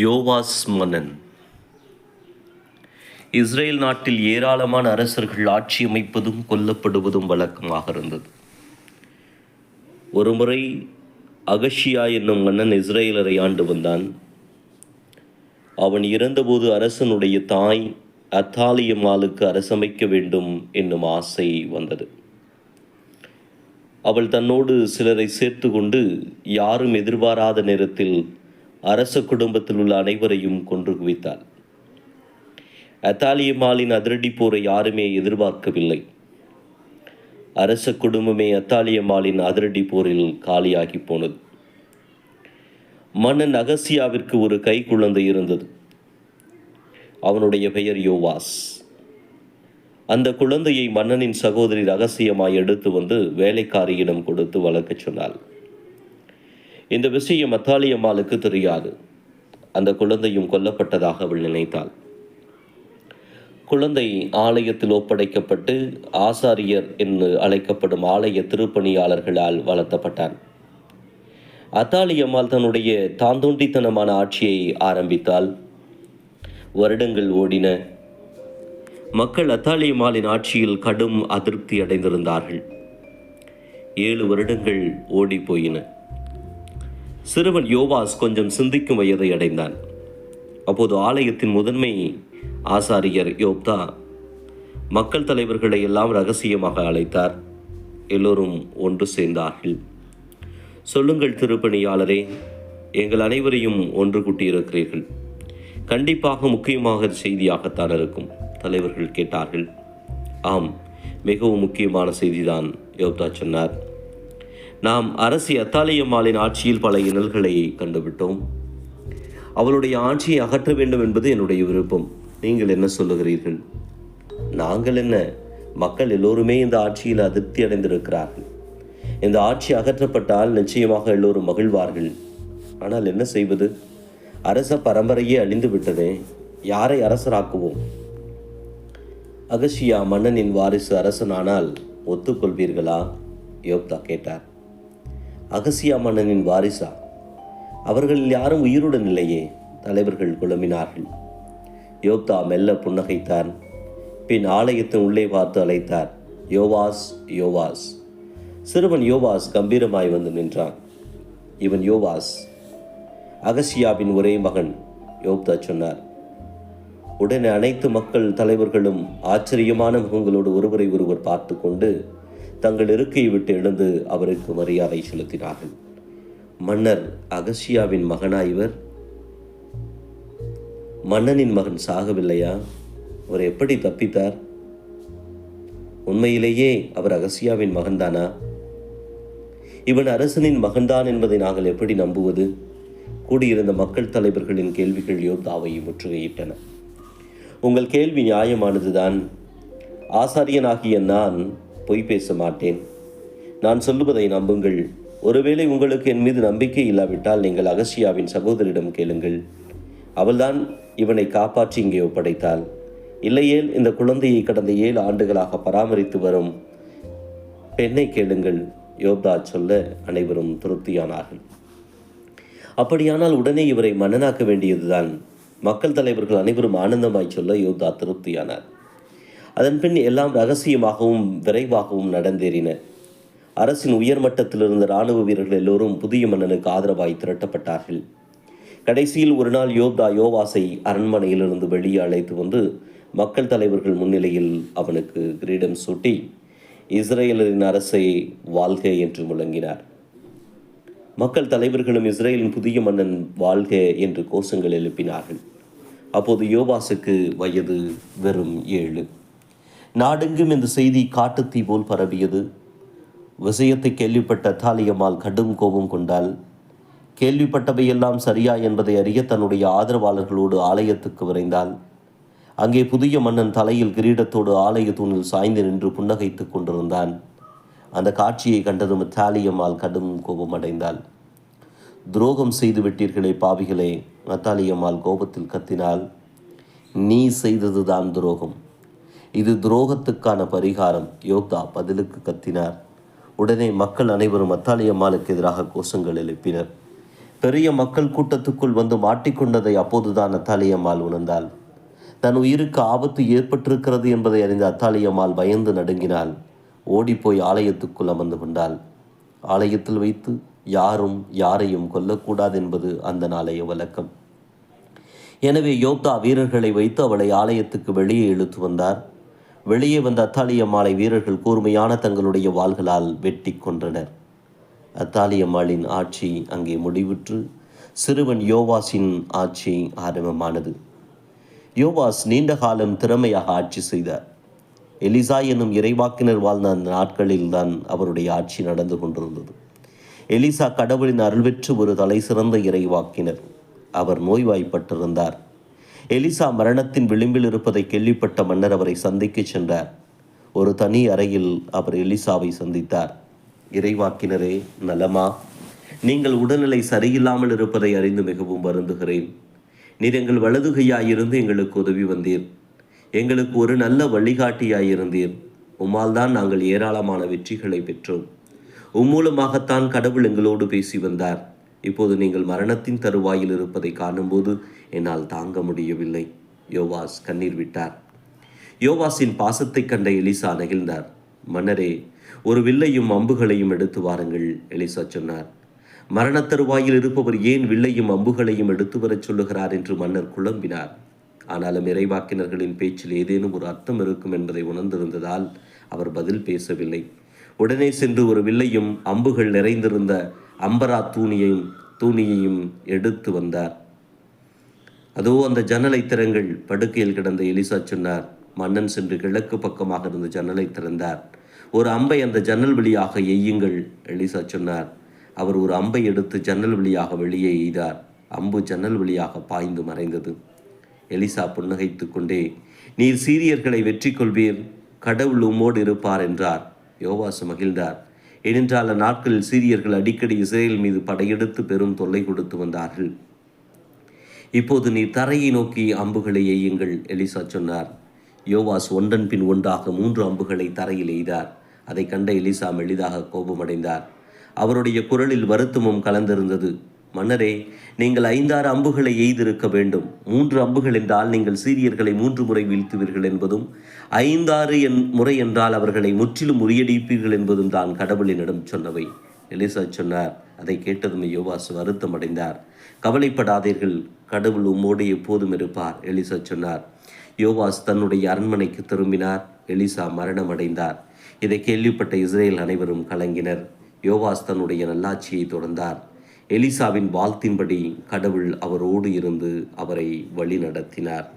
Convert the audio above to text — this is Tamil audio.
யோவாஸ் மன்னன் இஸ்ரேல் நாட்டில் ஏராளமான அரசர்கள் ஆட்சி அமைப்பதும் கொல்லப்படுவதும் வழக்கமாக இருந்தது. ஒருமுறை அகஷியா என்னும் மன்னன் இஸ்ரேலரை ஆண்டு வந்தான். அவன் இறந்தபோது அரசனுடைய தாய் அத்தாலியம்மாளுக்கு அரசமைக்க வேண்டும் என்னும் ஆசை வந்தது. அவள் தன்னோடு சிலரை சேர்த்து கொண்டு யாரும் எதிர்பாராத நேரத்தில் அரச குடும்பத்தில் உள்ள அனைவரையும் கொன்று குவித்தாள். அத்தாலியம்மாளின் அதிரடி போரை யாருமே எதிர்பார்க்கவில்லை. அரச குடும்பமே அத்தாலியம்மாளின் அதிரடி போரில் காலியாகி போனது. மன்னன் அகசியாவிற்கு ஒரு கை குழந்தை இருந்தது. அவனுடைய பெயர் யோவாஸ். அந்த குழந்தையை மன்னனின் சகோதரி ரகசியமாய் எடுத்து வந்து வேலைக்காரியிடம் கொடுத்து வளர்க்கச் சொன்னாள். இந்த விஷயம் அத்தாலியம்மாளுக்கு தெரியாது. அந்த குழந்தையும் கொல்லப்பட்டதாக அவள் நினைத்தாள். குழந்தை ஆலயத்தில் ஒப்படைக்கப்பட்டு ஆசாரியர் என்று அழைக்கப்படும் ஆலய திருப்பணியாளர்களால் வளர்த்தப்பட்டான். அத்தாலியம்மாள் தன்னுடைய தாந்தோண்டித்தனமான ஆட்சியை ஆரம்பித்தால் வருடங்கள் ஓடின. மக்கள் அத்தாலியம்மாளின் ஆட்சியில் கடும் அதிருப்தி அடைந்திருந்தார்கள். ஏழு வருடங்கள் ஓடி போயின. சிறுவன் யோவாஸ் கொஞ்சம் சிந்திக்கும் வயதை அடைந்தான். அப்போது ஆலயத்தின் முதன்மை ஆசாரியர் யோப்தா மக்கள் தலைவர்களை எல்லாம் ரகசியமாக அழைத்தார். எல்லோரும் ஒன்று சேர்ந்தார்கள். சொல்லுங்கள் திருப்பணியாளரே எங்கள் அனைவரையும் ஒன்று கூட்டியிருக்கிறீர்கள். கண்டிப்பாக முக்கியமாக செய்தியாகத்தான் இருக்கும் தலைவர்கள் கேட்டார்கள். ஆம் மிகவும் முக்கியமான செய்திதான் யோப்தா சொன்னார். நாம் அரசி அத்தாலியம்மாளின் ஆட்சியில் பல இன்னல்களை கண்டுவிட்டோம். அவளுடைய ஆட்சியை அகற்ற வேண்டும் என்பது என்னுடைய விருப்பம். நீங்கள் என்ன சொல்லுகிறீர்கள்? நாங்கள் என்ன? மக்கள் எல்லோருமே இந்த ஆட்சியில் அதிருப்தி அடைந்திருக்கிறார்கள். இந்த ஆட்சி அகற்றப்பட்டால் நிச்சயமாக எல்லோரும் மகிழ்வார்கள். ஆனால் என்ன செய்வது? அரச பரம்பரையே அழிந்து விட்டதே. யாரை அரசராக்குவோம்? அகசியா மன்னனின் வாரிசு அரசனானால் ஒத்துக்கொள்வீர்களா? யோப்தா கேட்டார். அகசியா மன்னனின் வாரிசா. அவர்களில் யாரும் உயிருடன் இல்லையே தலைவர்கள் குழம்பினார்கள். யோப்தா மெல்ல புன்னகைத்தான் பின் ஆலயத்தின் உள்ளே பார்த்து அழைத்தார் யோவாஸ் யோவாஸ். சிறுவன் யோவாஸ் கம்பீரமாய் வந்து நின்றான். இவன் யோவாஸ். அகசியாவின் ஒரே மகன் யோப்தா சொன்னார். உடனே அனைத்து மக்கள் தலைவர்களும் ஆச்சரியமான முகங்களோடு ஒருவரை ஒருவர் பார்த்து கொண்டு தங்கள் இருக்கையை விட்டு எழுந்து அவருக்கு மரியாதை செலுத்தினார்கள். மன்னர் அகசியாவின் மகனா இவர். மன்னனின் மகன் சாகவில்லையா? அவர் எப்படி தப்பித்தார்? உண்மையிலேயே அவர் அகசியாவின் மகன்தானா? இவன் அரசனின் மகன்தான் என்பதை நாங்கள் எப்படி நம்புவது? கூடியிருந்த மக்கள் தலைவர்களின் கேள்விகள் யோத்தாவை முற்றுகையிட்டன. உங்கள் கேள்வி நியாயமானதுதான். ஆசாரியனாகிய நான் பொய் பேச மாட்டேன். நான் சொல்லுவதை நம்புங்கள். ஒருவேளை உங்களுக்கு என் மீது நம்பிக்கை இல்லாவிட்டால் நீங்கள் அகசியாவின் சகோதரிடம் கேளுங்கள். அவள்தான் இவனை காப்பாற்றி இங்கே ஒப்படைத்தாள். இல்லையேல் இந்த குழந்தையை கடந்த ஏழு ஆண்டுகளாக பராமரித்து வரும் பெண்ணை கேளுங்கள். யோப்தா சொல்ல அனைவரும் திருப்தியானார்கள். அப்படியானால் உடனே இவரை மன்னனாக்க வேண்டியதுதான். மக்கள் தலைவர்கள் அனைவரும் ஆனந்தமாய் சொல்ல யோப்தா திருப்தியானார். அதன் பின் எல்லாம் ரகசியமாகவும் விரைவாகவும் நடந்தேறின. அரசின் உயர்மட்டத்திலிருந்த இராணுவ வீரர்கள் எல்லோரும் புதிய மன்னனுக்கு ஆதரவாய் திரட்டப்பட்டார்கள். கடைசியில் ஒரு நாள் யோப்தா யோவாசை அரண்மனையிலிருந்து வெளியே அழைத்து வந்து மக்கள் தலைவர்கள் முன்னிலையில் அவனுக்கு கிரீடம் சூட்டி இஸ்ரேலரின் அரசை வாழ்க என்று முழங்கினார். மக்கள் தலைவர்களும் இஸ்ரேலின் புதிய மன்னன் வாழ்க என்று கோஷங்கள் எழுப்பினார்கள். அப்போது யோவாசுக்கு வயது வெறும் ஏழு. நாடெங்கும் இந்த செய்தி காட்டுத்தீ போல் பரவியது. விஷயத்தை கேள்விப்பட்ட தாலியம்மாள் கடும் கோபம் கொண்டால் கேள்விப்பட்டவையெல்லாம் சரியா என்பதை அறிய தன்னுடைய ஆதரவாளர்களோடு ஆலயத்துக்கு விரைந்தாள். அங்கே புதிய மன்னன் தலையில் கிரீடத்தோடு ஆலய தூணில் சாய்ந்து நின்று புன்னகைத்துக் கொண்டிருந்தான். அந்த காட்சியை கண்டதும் தாலியம்மாள் கடும் கோபம் அடைந்தாள். துரோகம் செய்து விட்டீர்களே பாவிகளே நத்தாலியம்மாள் கோபத்தில் கத்தினாள். நீ செய்ததுதான் துரோகம். இது துரோகத்துக்கான பரிகாரம். யோத்தா பதிலுக்கு கத்தினார். உடனே மக்கள் அனைவரும் அத்தாலியம்மாளுக்கு எதிராக கோஷங்கள் எழுப்பினர். பெரிய மக்கள் கூட்டத்துக்குள் வந்து மாட்டிக்கொண்டதை அப்போதுதான் அத்தாலியம்மாள் உணர்ந்தாள். தன் உயிருக்கு ஆபத்து ஏற்பட்டிருக்கிறது என்பதை அறிந்த அத்தாலியம்மாள் பயந்து நடுங்கினாள். ஓடிப்போய் ஆலயத்துக்குள் அமர்ந்து கொண்டாள். ஆலயத்தில் வைத்து யாரும் யாரையும் கொல்லக்கூடாது என்பது அந்த நாளைய வழக்கம். எனவே யோப்தா வீரர்களை வைத்து அவளை ஆலயத்துக்கு வெளியே இழுத்து வந்தார். வெளியே வந்த அத்தாலிய மாலை வீரர்கள் கூர்மையான தங்களுடைய வாள்களால் வெட்டி கொன்றனர். அத்தாலியம்மாளின் ஆட்சி அங்கே முடிவுற்று சிறுவன் யோவாஸின் ஆட்சி ஆரம்பமானது. யோவாஸ் நீண்ட காலம் திறமையாக ஆட்சி செய்தார். எலிசா எனும் இறைவாக்கினர் வாழ்ந்த அந்த நாட்களில்தான் அவருடைய ஆட்சி நடந்து கொண்டிருந்தது. எலிசா கடவுளின் அருள்வெற்று ஒரு தலை சிறந்த இறைவாக்கினர். அவர் நோய்வாய்ப்பட்டிருந்தார். எலிசா மரணத்தின் விளிம்பில் இருப்பதை கேள்விப்பட்ட மன்னர் அவரை சந்திக்க சென்றார். ஒரு தனி அறையில் அவர் எலிசாவை சந்தித்தார். இறைவாக்கினரே நலமா? நீங்கள் உடல்நிலை சரியில்லாமல் இருப்பதை அறிந்து மிகவும் வருந்துகிறேன். நீர் எங்கள் வலதுகையாயிருந்து எங்களுக்கு உதவி வந்தீர். எங்களுக்கு ஒரு நல்ல வழிகாட்டியாயிருந்தீர். உம்மால் தான் நாங்கள் ஏராளமான வெற்றிகளை பெற்றோம். உம்மூலமாகத்தான் கடவுள் எங்களோடு பேசி வந்தார். இப்போது நீங்கள் மரணத்தின் தருவாயில் இருப்பதை காணும்போது என்னால் தாங்க முடியவில்லை. யோவாஸ் கண்ணீர் விட்டார். யோவாஸின் பாசத்தைக் கண்ட எலிசா நெகிழ்ந்தார். மன்னரே ஒரு வில்லையும் அம்புகளையும் எடுத்து வாருங்கள் எலிசா சொன்னார். மரணத் தருவாயில் இருப்பவர் ஏன் வில்லையும் அம்புகளையும் எடுத்து வரச் சொல்லுகிறார் என்று மன்னர் குழம்பினார். ஆனாலும் இறைவாக்கினர்களின் பேச்சில் ஏதேனும் ஒரு அர்த்தம் இருக்கும் என்பதை உணர்ந்திருந்ததால் அவர் பதில் பேசவில்லை. உடனே சென்று ஒரு வில்லையும் அம்புகள் நிறைந்திருந்த அம்பரா தூணியையும் தூணியையும் எடுத்து வந்தார். அதோ அந்த ஜன்னலை திறங்கள் படுக்கையில் கிடந்த எலிசா சொன்னார் மன்னன் சென்று கிழக்கு பக்கமாக இருந்த ஜன்னலை திறந்தார். ஒரு அம்பை அந்த ஜன்னல் வழியாக எய்யுங்கள் எலிசா சொன்னார். அவர் ஒரு அம்பை எடுத்து ஜன்னல் வழியாக வெளியே எய்தார். அம்பு ஜன்னல் வழியாக பாய்ந்து மறைந்தது. எலிசா புன்னகைத்து கொண்டே நீர் சீரியர்களை வெற்றி கொள்வீர் கடவுள் உம்மோடு இருப்பார் என்றார். யோவாசு மகிழ்ந்தார். ஏனென்றால் நாட்களில் சீரியர்கள் அடிக்கடி இஸ்ரேல் மீது படையெடுத்து பெரும் தொல்லை கொடுத்து வந்தார்கள். இப்போது நீ தரையை நோக்கி அம்புகளை எய்யுங்கள் எலிசா சொன்னார். யோவாஸ் ஒன்றன் பின் ஒன்றாக மூன்று அம்புகளை தரையில் எய்தார். அதை கண்ட எலிசா மெளிதாக கோபமடைந்தார். அவருடைய குரலில் வருத்தமும் கலந்திருந்தது. மன்னரே நீங்கள் ஐந்தாறு அம்புகளை எய்திருக்க வேண்டும். மூன்று அம்புகள் என்றால் நீங்கள் சீரியர்களை மூன்று முறை வீழ்த்துவீர்கள் என்பதும் ஐந்தாறு என் முறை என்றால் அவர்களை முற்றிலும் முறியடிப்பீர்கள் என்பதும் தான் கடவுளினிடம் சொன்னவை. எலிசா சொன்னார் அதை கேட்டதும் யோவாஸ் வருத்தம் அடைந்தார் கவலைப்படாதீர்கள் கடவுள் உம்மோடு எப்போதும் இருப்பார் எலிசா சொன்னார். யோவாஸ் தன்னுடைய அரண்மனைக்கு திரும்பினார் எலிசா மரணம் அடைந்தார் இதை கேள்விப்பட்ட இஸ்ரேல் அனைவரும் கலங்கினர். யோவாஸ் தன்னுடைய நல்லாட்சியை தொடர்ந்தார். எலிசாவின் வாழ்த்தின்படி கடவுள் அவரோடு இருந்து அவரை வழிநடத்தினார்.